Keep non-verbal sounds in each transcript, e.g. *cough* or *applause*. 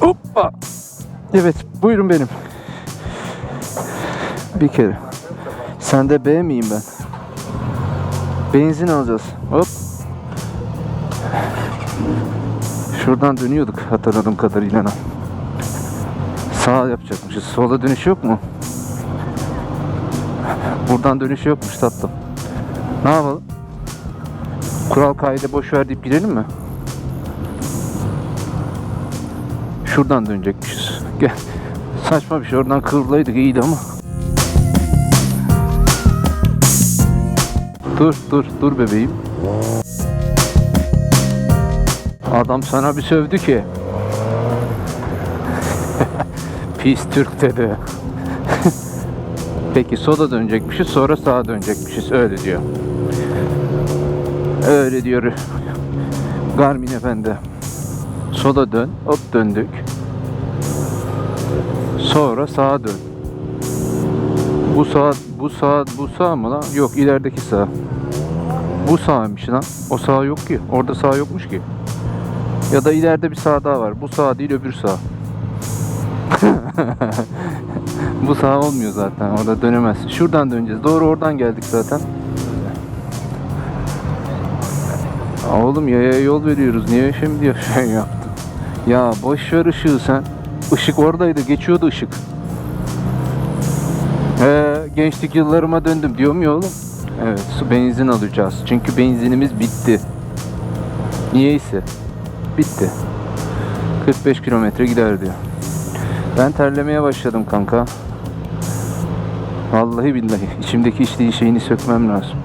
Hoppa. Evet buyurun benim. Bir kere. Sen de B miyim ben? Benzin alacağız. Hop. Şuradan dönüyorduk hatırladığım kadarıyla. Sağ yapacakmışız. Sola dönüş yok mu? Buradan dönüş yokmuş tatlım. Ne yapalım? Kural kaide boş ver deyip gidelim mi? Şuradan dönecekmişiz. Gel. Saçma bir şey. Oradan kıvrılaydık iyiydi ama. Dur dur dur bebeğim. Adam sana bir sövdü ki. *laughs* Pis Türk dedi. *laughs* Peki sola dönecekmişiz sonra sağa dönecekmişiz öyle diyor. Öyle diyor Garmin efendi. Sola dön. Hop döndük. Sonra sağa dön. Bu sağ, bu sağ, bu sağ mı lan? Yok ilerideki sağ. Bu sağmış lan. O sağ yok ki. Orada sağ yokmuş ki. Ya da ileride bir sağ daha var. Bu sağ değil öbür sağ. *laughs* bu sağ olmuyor zaten. Orada dönemez. Şuradan döneceğiz. Doğru oradan geldik zaten. Oğlum yaya yol veriyoruz. Niye şimdi *laughs* şey yaptın? Ya boş ver ışığı sen. Işık oradaydı. Geçiyordu ışık. He, gençlik yıllarıma döndüm diyorum ya oğlum. Evet, su benzin alacağız. Çünkü benzinimiz bitti. Niyeyse. Bitti. 45 kilometre gider diyor. Ben terlemeye başladım kanka. Vallahi billahi. içimdeki içtiği şeyini sökmem lazım.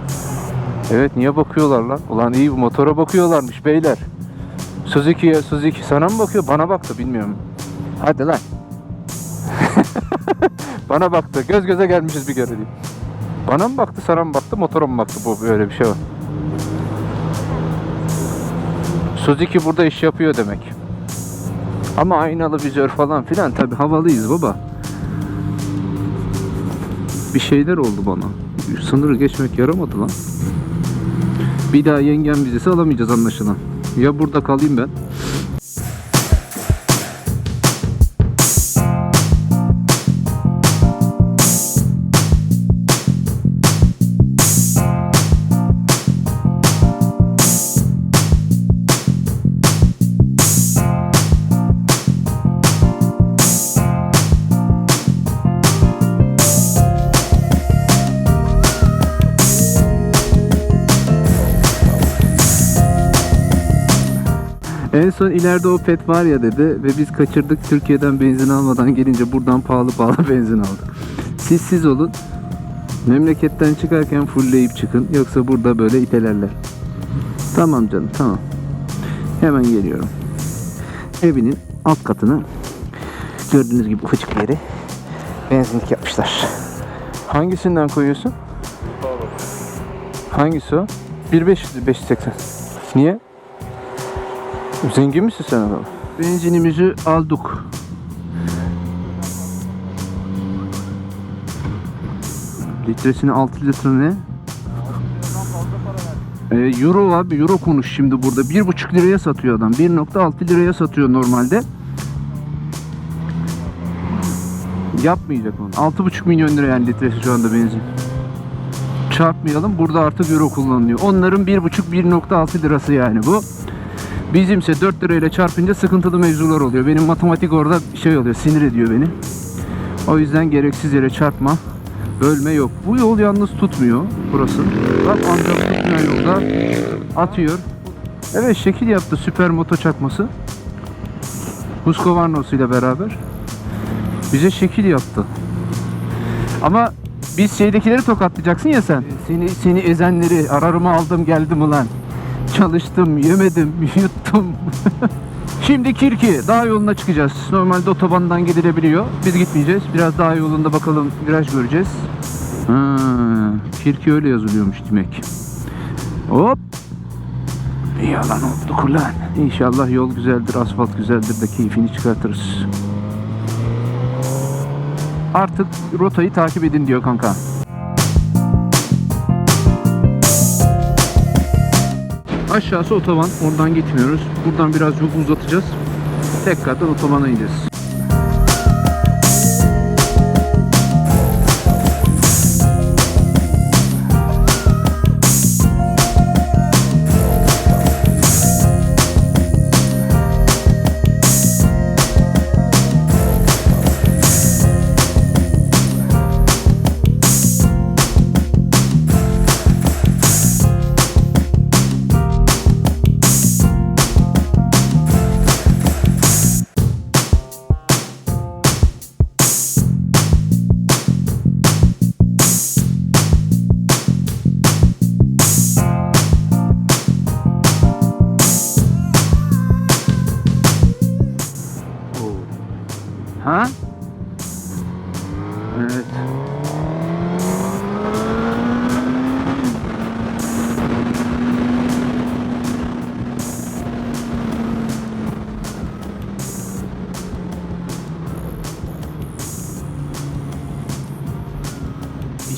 Evet niye bakıyorlar lan? Ulan iyi bu motora bakıyorlarmış beyler. Suzuki'ye Suzuki sana mı bakıyor? Bana baktı bilmiyorum. Hadi lan. *laughs* Bana baktı. Göz göze gelmişiz bir kere diyeyim. Bana mı baktı, sana mı baktı, motora mı baktı? Bu böyle bir şey var. Suzuki burada iş yapıyor demek. Ama aynalı vizör falan filan tabi havalıyız baba. Bir şeyler oldu bana. Sınırı geçmek yaramadı lan. Bir daha yengem vizesi alamayacağız anlaşılan. Ya burada kalayım ben. En son ileride o pet var ya dedi ve biz kaçırdık Türkiye'den benzin almadan gelince buradan pahalı pahalı *laughs* benzin aldık. Siz siz olun. Memleketten çıkarken fullleyip çıkın yoksa burada böyle itelerler. Tamam canım tamam. Hemen geliyorum. Evinin alt katını gördüğünüz gibi ufacık bir yere benzinlik yapmışlar. Hangisinden koyuyorsun? Hangisi o? 1500 580. Niye? Zengin misin sen adam? Benzinimizi aldık. Litresini 6 litre ne? Ee, euro abi euro konuş şimdi burada. 1,5 liraya satıyor adam. 1.6 liraya satıyor normalde. Yapmayacak onu. 6,5 milyon lira yani litresi şu anda benzin. Çarpmayalım. Burada artık euro kullanılıyor. Onların 1,5-1.6 lirası yani bu. Bizimse 4 lirayla çarpınca sıkıntılı mevzular oluyor. Benim matematik orada şey oluyor, sinir ediyor beni. O yüzden gereksiz yere çarpma, bölme yok. Bu yol yalnız tutmuyor burası. Bak ancak tutmayan yolda atıyor. Evet şekil yaptı süper moto çakması. Husqvarna ile beraber. Bize şekil yaptı. Ama biz şeydekileri tokatlayacaksın ya sen. Seni seni ezenleri ararımı aldım geldim ulan. Çalıştım, yemedim, *laughs* yuttum. Şimdi Kirki dağ yoluna çıkacağız. Normalde otobandan gidilebiliyor. Biz gitmeyeceğiz. Biraz dağ yolunda bakalım viraj göreceğiz. Ha, Kirki öyle yazılıyormuş demek. Hop. Yalan oldu ulan. İnşallah yol güzeldir, asfalt güzeldir de keyfini çıkartırız. Artık rotayı takip edin diyor kanka. Aşağısı otoban. Oradan gitmiyoruz. Buradan biraz yolu uzatacağız. Tekrardan otobana ineceğiz.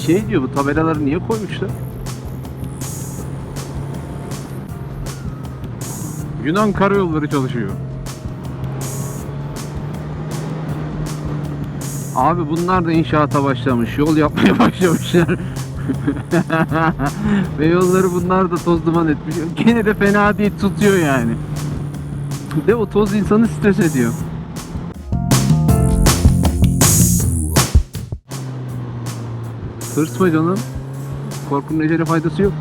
Şey diyor bu tabelaları niye koymuşlar? Yunan karayolları çalışıyor. Abi bunlar da inşaata başlamış. Yol yapmaya *laughs* başlamışlar. Ve yolları bunlar da toz duman etmiş. Gene de fena değil tutuyor yani. De o toz insanı stres ediyor. Tırsma canım. Korkunun ecele faydası yok.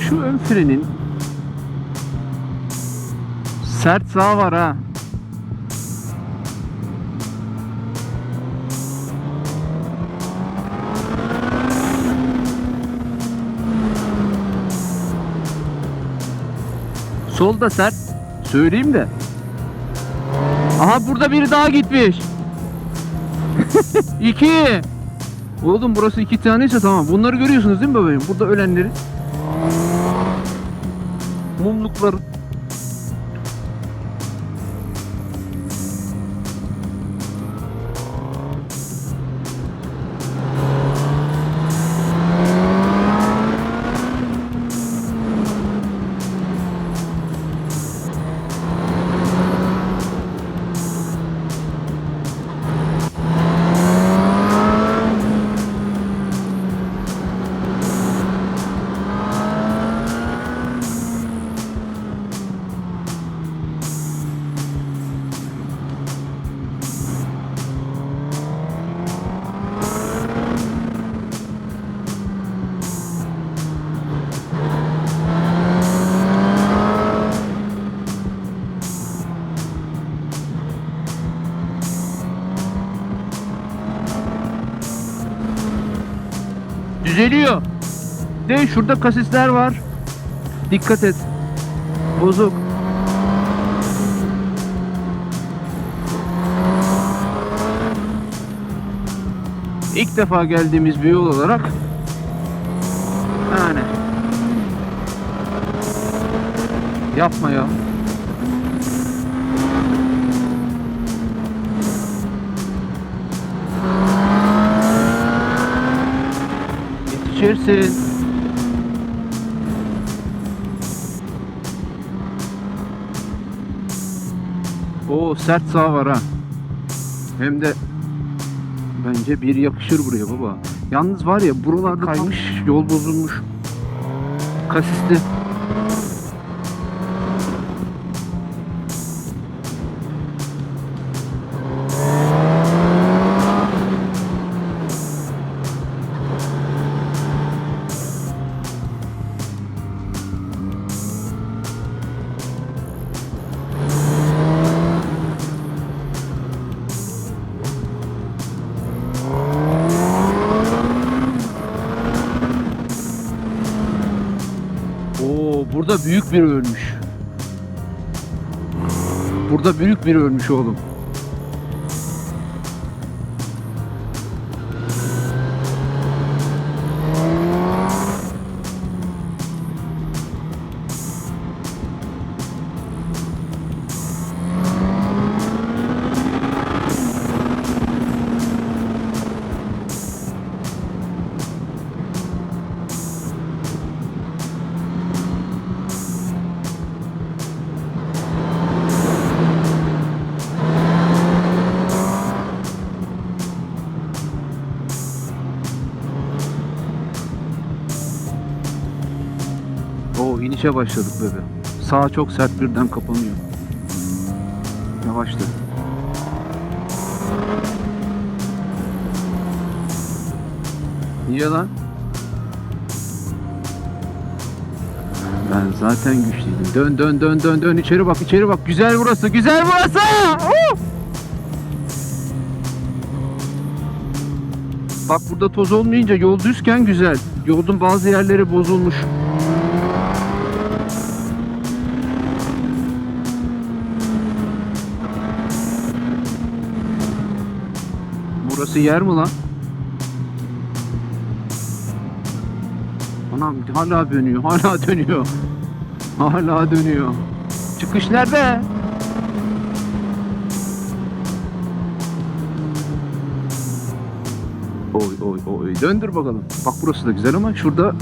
Şu ön frenin Sert sağ var ha. Sol da sert. Söyleyeyim de. Aha burada biri daha gitmiş. *laughs* iki. Oğlum burası iki taneyse tamam. Bunları görüyorsunuz değil mi bebeğim? Burada ölenleri. Mumlukları. Düzeliyor. De şurada kasisler var. Dikkat et. Bozuk. İlk defa geldiğimiz bir yol olarak yani yapma ya. Yetişirsin. O sert sağ var ha. Hem de bence bir yakışır buraya baba. Yalnız var ya buralarda kaymış, yol bozulmuş. Kasisli. Burada büyük biri ölmüş oğlum. İnişe başladık bebe. Sağ çok sert birden kapanıyor. Yavaşla. Niye lan? Ben zaten güçlüydüm. Dön dön dön dön dön içeri bak içeri bak. Güzel burası güzel burası. Bak burada toz olmayınca yol düzken güzel. Yolun bazı yerleri bozulmuş. Burası yer mi lan? Anam hala dönüyor, hala dönüyor. Hala dönüyor. Çıkış nerede? Oy oy oy. Döndür bakalım. Bak burası da güzel ama şurada...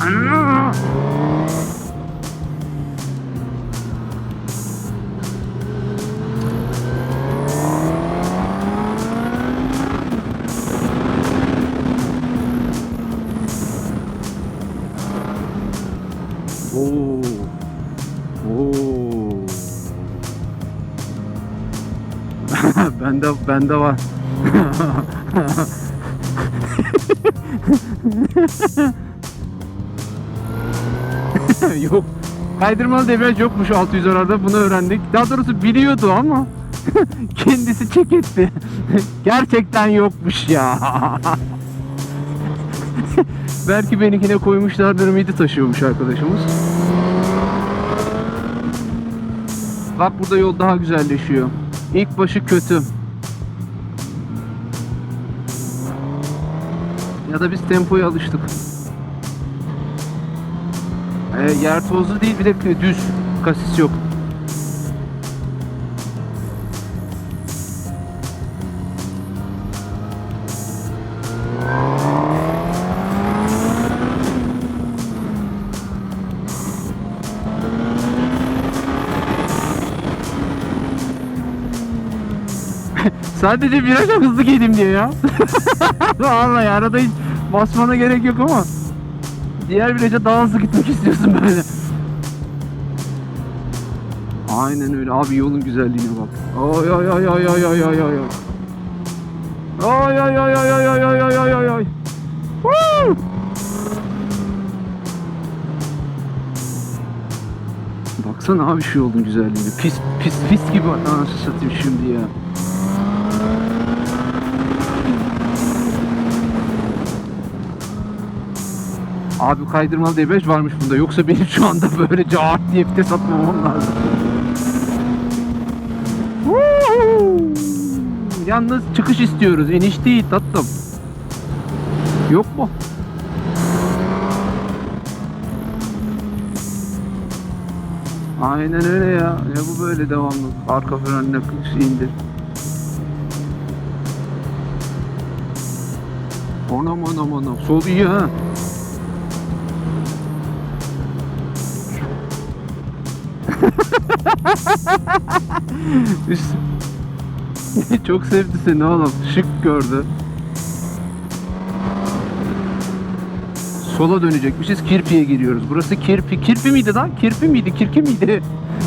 bende bende var. *laughs* Yok. Kaydırmalı debriyaj yokmuş 600 arada bunu öğrendik. Daha doğrusu biliyordu ama *laughs* kendisi çek etti. *laughs* Gerçekten yokmuş ya. Belki benimkine koymuşlardır midi taşıyormuş arkadaşımız. Bak burada yol daha güzelleşiyor. İlk başı kötü. Ya da biz tempoya alıştık. Ee, yer tozlu değil bir de düz. Kasis yok. *laughs* Sadece viraja hızlı geleyim diye ya. *laughs* Vallahi arada hiç basmana gerek yok ama diğer viraja daha hızlı gitmek istiyorsun böyle. Aynen öyle abi yolun güzelliğine bak. Oy oy oy oy oy oy. Oy oy oy oy oy oy oy oy oy oy oy. Woo! Baksana abi şu yolun güzelliğine. Pis pis pis gibi anasını satayım şimdi ya. Abi kaydırmalı debriyaj varmış bunda. Yoksa benim şu anda böyle cart diye vites atmamam lazım. Yalnız çıkış istiyoruz. İniş değil tatlım. Yok mu? Aynen öyle ya. Ya bu böyle devamlı. Arka frenle indir. Anam anam anam. Sol iyi ha. *laughs* Çok sevdi seni oğlum. Şık gördü. Sola dönecekmişiz. Kirpi'ye giriyoruz. Burası Kirpi. Kirpi miydi lan? Kirpi miydi? Kirki miydi?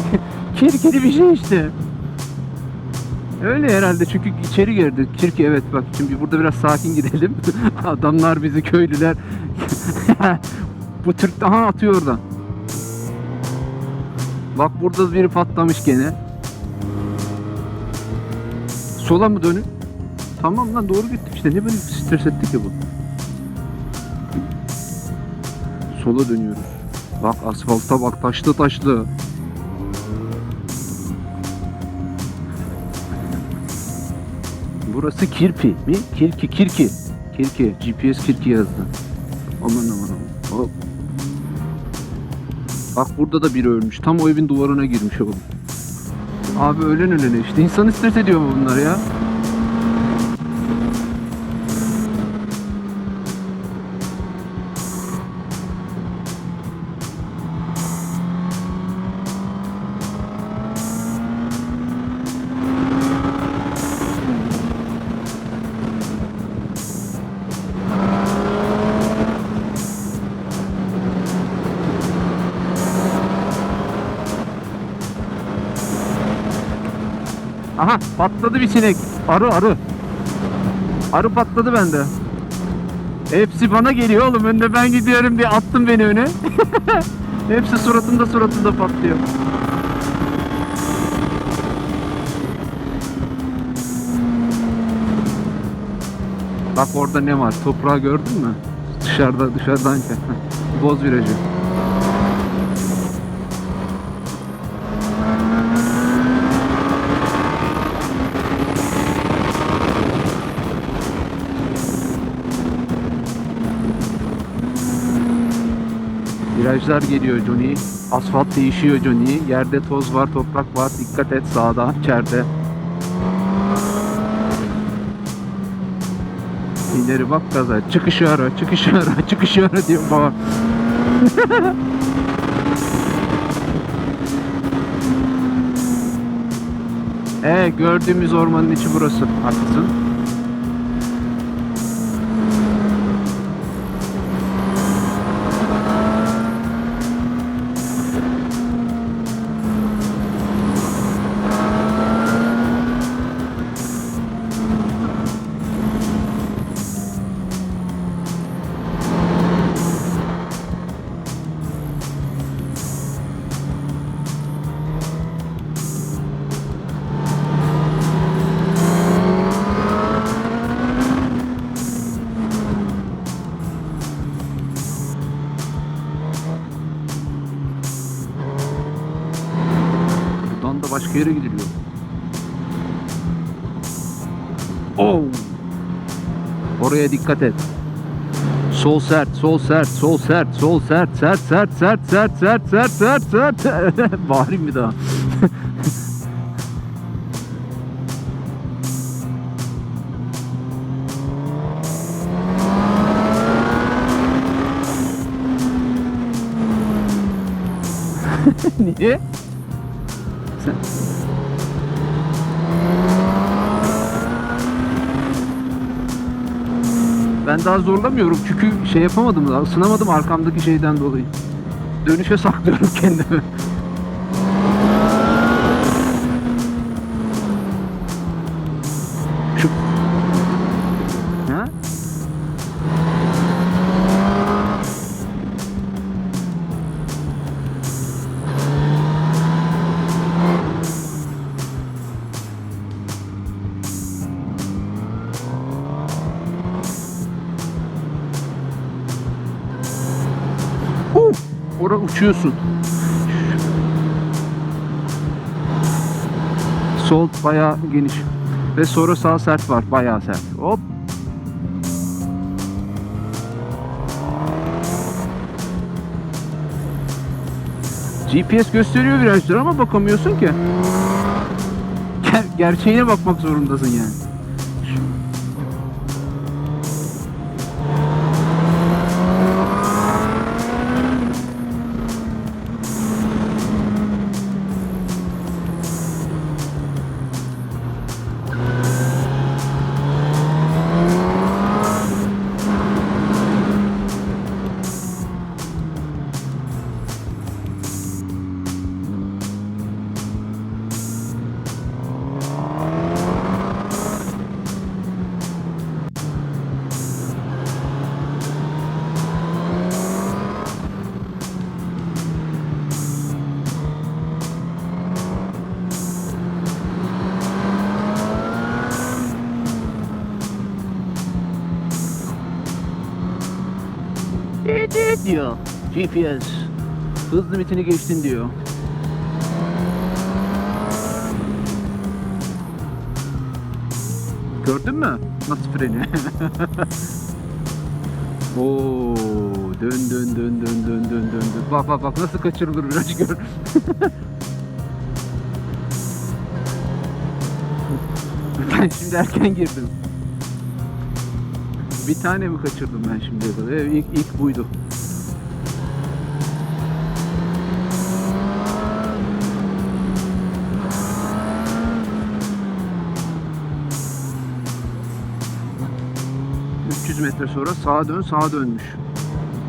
*laughs* Kirkili bir şey işte. Öyle herhalde çünkü içeri girdi. Kirki evet bak şimdi burada biraz sakin gidelim. *laughs* Adamlar bizi köylüler. Bu Türk daha atıyor oradan. Bak burada biri patlamış gene. Sola mı dönün? Tamam lan doğru gittik işte. Ne böyle stres ettik ya bu. Sola dönüyoruz. Bak asfalta bak taşlı taşlı. Burası Kirpi mi? Kirki, Kirki. Kirki. GPS Kirki yazdı. Bak burada da biri ölmüş. Tam o evin duvarına girmiş oğlum. Abi ölen ölene işte. İnsan stres ediyor mu bunlar ya? Patladı bir sinek. Arı arı. Arı patladı bende. Hepsi bana geliyor oğlum. Önde ben gidiyorum diye attım beni öne. *laughs* Hepsi suratında suratında patlıyor. Bak orada ne var? Toprağı gördün mü? Dışarıda dışarıdan. *laughs* Boz virajı. Virajlar geliyor Johnny. Asfalt değişiyor Johnny. Yerde toz var, toprak var. Dikkat et sağda, içeride. İleri bak gaza. Çıkışı ara, çıkışı ara, *laughs* çıkışı ara diyor baba. *laughs* e gördüğümüz ormanın içi burası. Haklısın. Oraya dikkat et. Sol sert, sol sert, sol sert, sol sert, sert, sert, sert, sert, sert, sert, sert, sert. *laughs* Bağırayım bir daha. *laughs* Niye? Ben daha zorlamıyorum çünkü şey yapamadım daha ısınamadım arkamdaki şeyden dolayı. Dönüşe *laughs* saklıyorum kendimi. Uh, orada uçuyorsun. Sol bayağı geniş. Ve sonra sağ sert var. Bayağı sert. Hop. GPS gösteriyor virajları ama bakamıyorsun ki. Ger- gerçeğine bakmak zorundasın yani. Diyor GPS. Hız limitini geçtin diyor. Gördün mü? Nasıl freni? *laughs* Oo, dön dön dön dön dön dön dön dön. Bak bak bak nasıl kaçırılır viraj gör. *laughs* ben şimdi erken girdim. Bir tane mi kaçırdım ben şimdiye kadar? Evet, ilk, ilk buydu. ...300 metre sonra sağa dön sağa dönmüş.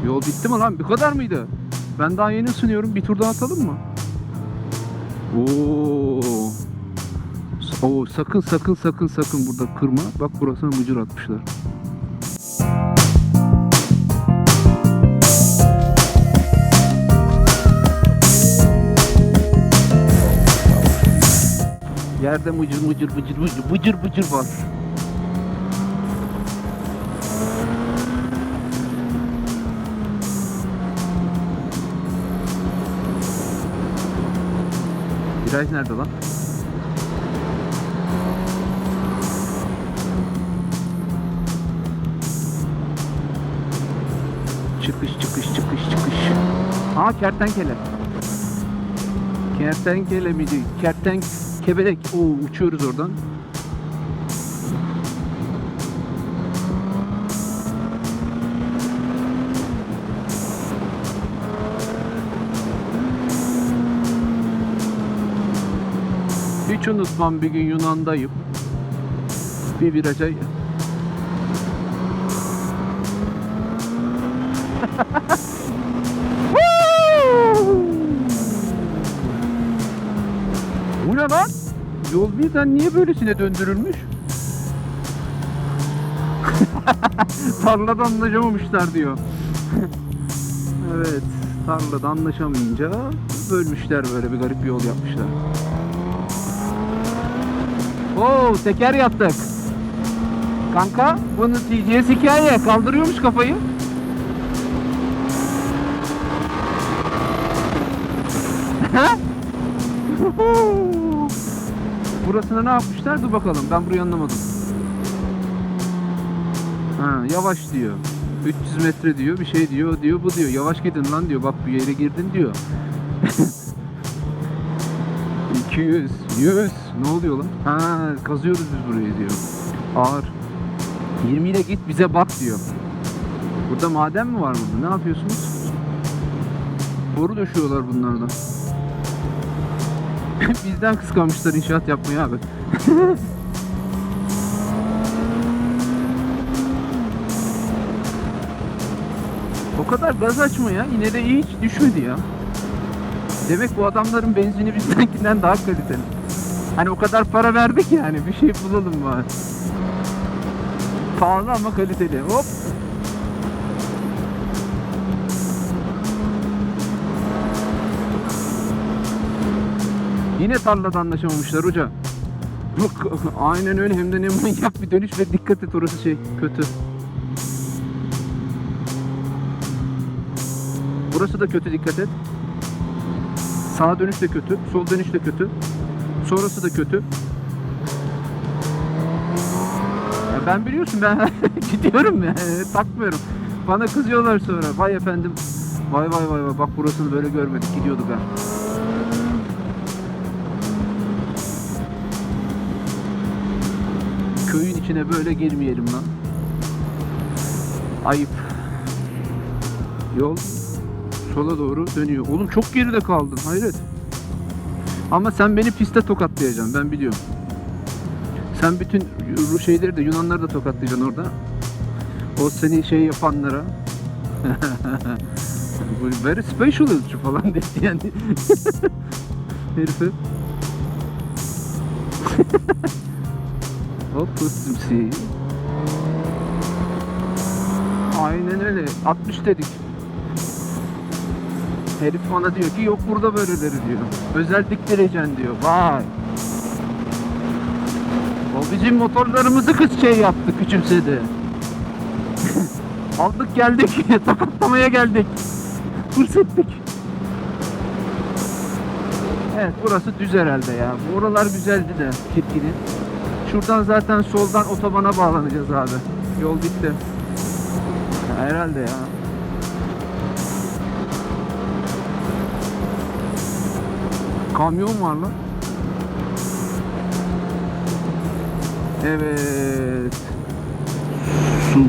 Yol bitti mi lan? Bu kadar mıydı? Ben daha yeni ısınıyorum. Bir tur daha atalım mı? Oo. Oo sakın sakın sakın sakın burada kırma. Bak burasına mıcır atmışlar. Yerde mıcır mıcır mıcır mıcır mıcır mıcır var. Viraj nerede lan? Çıkış çıkış çıkış çıkış. Aa kertenkele. Kertenkele miydi? Kerten kebelek. Oo uçuyoruz oradan. Hiç unutmam bir gün Yunan'dayım. Bir viraja *laughs* Bu ne lan? Yol birden niye böylesine döndürülmüş? *laughs* Tarlada anlaşamamışlar diyor. evet, tarlada anlaşamayınca bölmüşler böyle bir garip bir yol yapmışlar. Oo, teker yaptık. Kanka, bunu TCS hikaye kaldırıyormuş kafayı. *laughs* Burasına ne yapmışlar? Dur bakalım. Ben burayı anlamadım. Ha, yavaş diyor. 300 metre diyor. Bir şey diyor. Diyor bu diyor. Yavaş gidin lan diyor. Bak bir yere girdin diyor. *laughs* 200, 100. Ne oluyor lan? Ha, kazıyoruz biz burayı diyor. Ağır. 20 ile git bize bak diyor. Burada maden mi var burada? Ne yapıyorsunuz? Boru döşüyorlar bunlardan. *laughs* Bizden kıskanmışlar inşaat yapmayı abi. *laughs* o kadar gaz açma ya. Yine de hiç düşmedi ya. Demek bu adamların benzini bizdenkinden daha kaliteli. Hani o kadar para verdik yani bir şey bulalım bari. Pahalı ama kaliteli. Hop. Yine tarlada anlaşamamışlar hoca. *laughs* Aynen öyle hem de ne manyak bir dönüş ve dikkat et orası şey kötü. Burası da kötü dikkat et. Sağa dönüş de kötü, sol dönüş de kötü. Sonrası da kötü. Ya ben biliyorsun ben *laughs* gidiyorum ya *laughs* takmıyorum. Bana kızıyorlar sonra. Vay efendim. Vay vay vay vay bak burasını böyle görmedik gidiyorduk ha. Köyün içine böyle girmeyelim lan. Ayıp. Yol sola doğru dönüyor. Oğlum çok geride kaldın. Hayret. Ama sen beni piste tokatlayacaksın. Ben biliyorum. Sen bütün şeyleri de Yunanları da tokatlayacaksın orada. O seni şey yapanlara. *laughs* Bu very special falan dedi yani. *laughs* Herife. *laughs* Hop. Aynen öyle. 60 dedik. Herif bana diyor ki yok burada böyleleri diyor. Özel diktireceksin diyor. Vay. O bizim motorlarımızı kız şey yaptı, küçümsedi. *laughs* Aldık geldik, *laughs* tokatlamaya geldik. Hırs ettik. Evet burası düz herhalde ya. Oralar güzeldi de Kirki'nin. Şuradan zaten soldan otobana bağlanacağız abi. Yol bitti. Herhalde ya. Kamyon var lan. Evet. Su.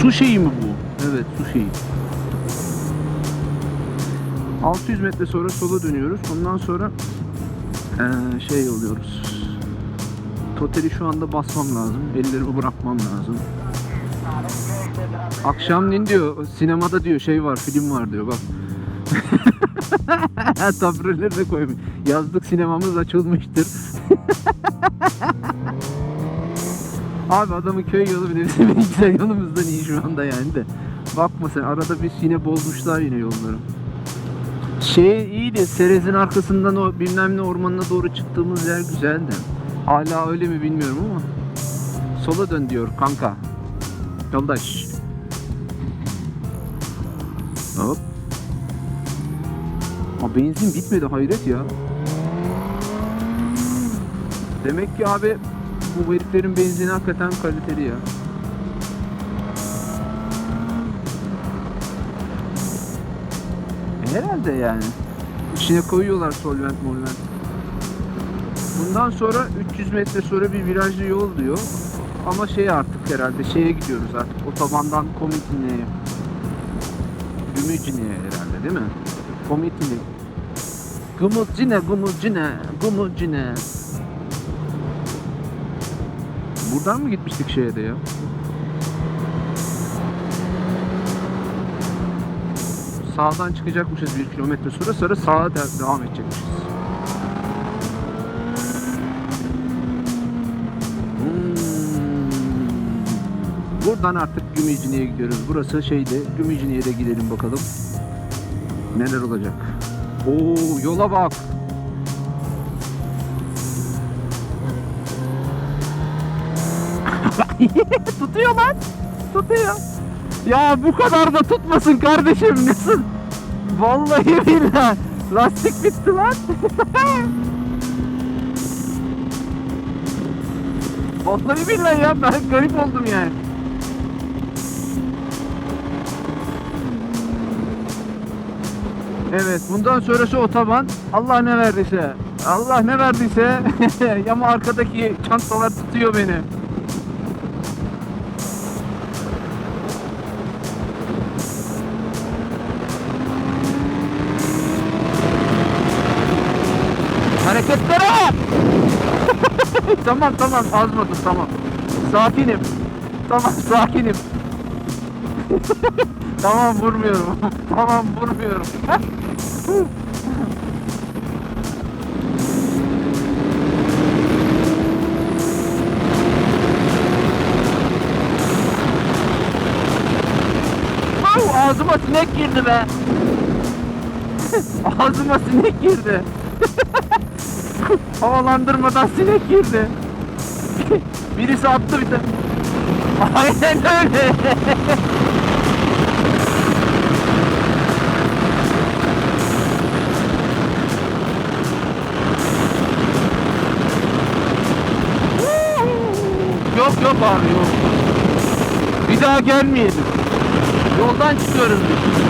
Su şeyi mi bu? Evet su şeyi. 600 metre sonra sola dönüyoruz. Ondan sonra eee, şey oluyoruz. Toteli şu anda basmam lazım. Ellerimi bırakmam lazım. Akşamleyin diyor sinemada diyor şey var film var diyor bak. *laughs* *laughs* Tabureleri de koymuş. Yazlık sinemamız açılmıştır. *laughs* Abi adamın köy yolu bile bizim *laughs* güzel yolumuzdan iyi şu anda yani de. Bakma sen arada bir yine bozmuşlar yine yolları. Şey iyiydi Serez'in arkasından o bilmem ne ormanına doğru çıktığımız yer güzeldi. Hala öyle mi bilmiyorum ama. Sola dön diyor kanka. Yoldaş. Hop. Aa, benzin bitmedi hayret ya. Demek ki abi bu heriflerin benzini hakikaten kaliteli ya. E, herhalde yani. İçine koyuyorlar solvent molvent. Bundan sonra 300 metre sonra bir virajlı yol diyor. Ama şey artık herhalde şeye gidiyoruz artık otobandan Komitinli'ye. Gümücüne'ye herhalde değil mi? Gümücüne, Gümücüne, Gümücüne. Buradan mı gitmiştik şeye de ya? Sağdan çıkacakmışız bir kilometre sonra sonra sağa de- devam edecekmişiz. Hmm. Buradan artık Gümücüne'ye gidiyoruz. Burası şeyde Gümücüne'ye de gidelim bakalım. Neler olacak. Oo yola bak. *laughs* Tutuyor lan. Tutuyor. Ya bu kadar da tutmasın kardeşim. Nasıl? *laughs* Vallahi billahi. Lastik bitti lan. *laughs* Vallahi billahi ya ben garip oldum yani. Evet bundan sonrası otoban. Allah ne verdiyse. Allah ne verdiyse. *laughs* Ama arkadaki çantalar tutuyor beni. Hareketlere *laughs* tamam tamam azmadım tamam. Sakinim. Tamam sakinim. *laughs* tamam vurmuyorum. *laughs* tamam vurmuyorum. Ağzıma sinek girdi be. *laughs* ağzıma sinek girdi. *laughs* Havalandırmadan sinek girdi. Birisi attı bir de. Aynen öyle. Yok yok abi yok. Bir daha gelmeyelim. Yoldan çıkıyoruz biz.